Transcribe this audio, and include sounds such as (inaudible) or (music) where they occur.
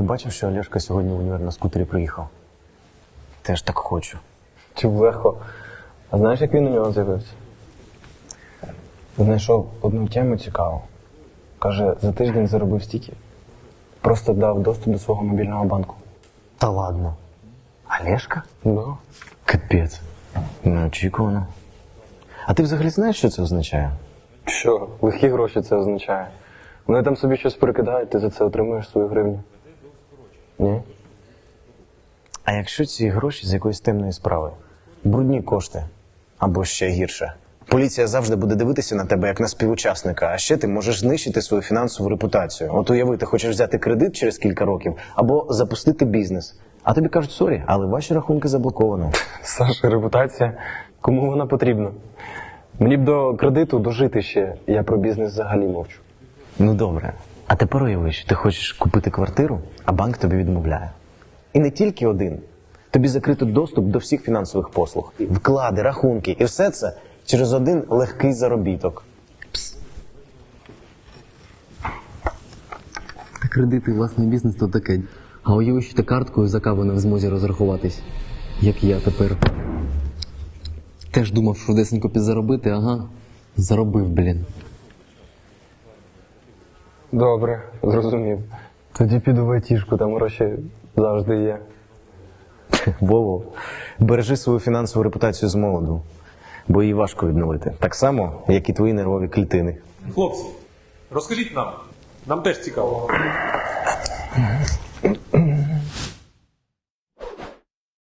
ти бачив, що Олешка сьогодні в універ на скутері приїхав? Теж так хочу. Легко. А знаєш, як він у нього з'явився? Знайшов одну тему цікаву. Каже, за тиждень заробив стільки. Просто дав доступ до свого мобільного банку. Та ладно. Олешка? Да. Капець. Неочікувано. А ти взагалі знаєш, що це означає? Що, легкі гроші це означає? Вони там собі щось перекидають, ти за це отримуєш свою гривню. Ні? А якщо ці гроші з якоїсь темної справи? Брудні кошти. Або ще гірше. Поліція завжди буде дивитися на тебе як на співучасника, а ще ти можеш знищити свою фінансову репутацію. От уяви, ти хочеш взяти кредит через кілька років або запустити бізнес. А тобі кажуть, сорі, але ваші рахунки заблоковано. (laughs) Саша, репутація. Кому вона потрібна? Мені б до кредиту дожити ще. Я про бізнес взагалі мовчу. Ну добре. А тепер уяви, що ти хочеш купити квартиру, а банк тобі відмовляє. І не тільки один. Тобі закрито доступ до всіх фінансових послуг, вклади, рахунки, і все це через один легкий заробіток. Та кредити, власний бізнес то таке. А уяви, що ти карткою за каву не в змозі розрахуватись. Як я тепер. Теж думав, що десенько підзаробити, ага. Заробив, блін. Добре, зрозумів. Тоді піду в айтішку, там гроші завжди є. Вово, бережи свою фінансову репутацію з молоду, бо її важко відновити. Так само, як і твої нервові клітини. Хлопці, розкажіть нам. Нам теж цікаво.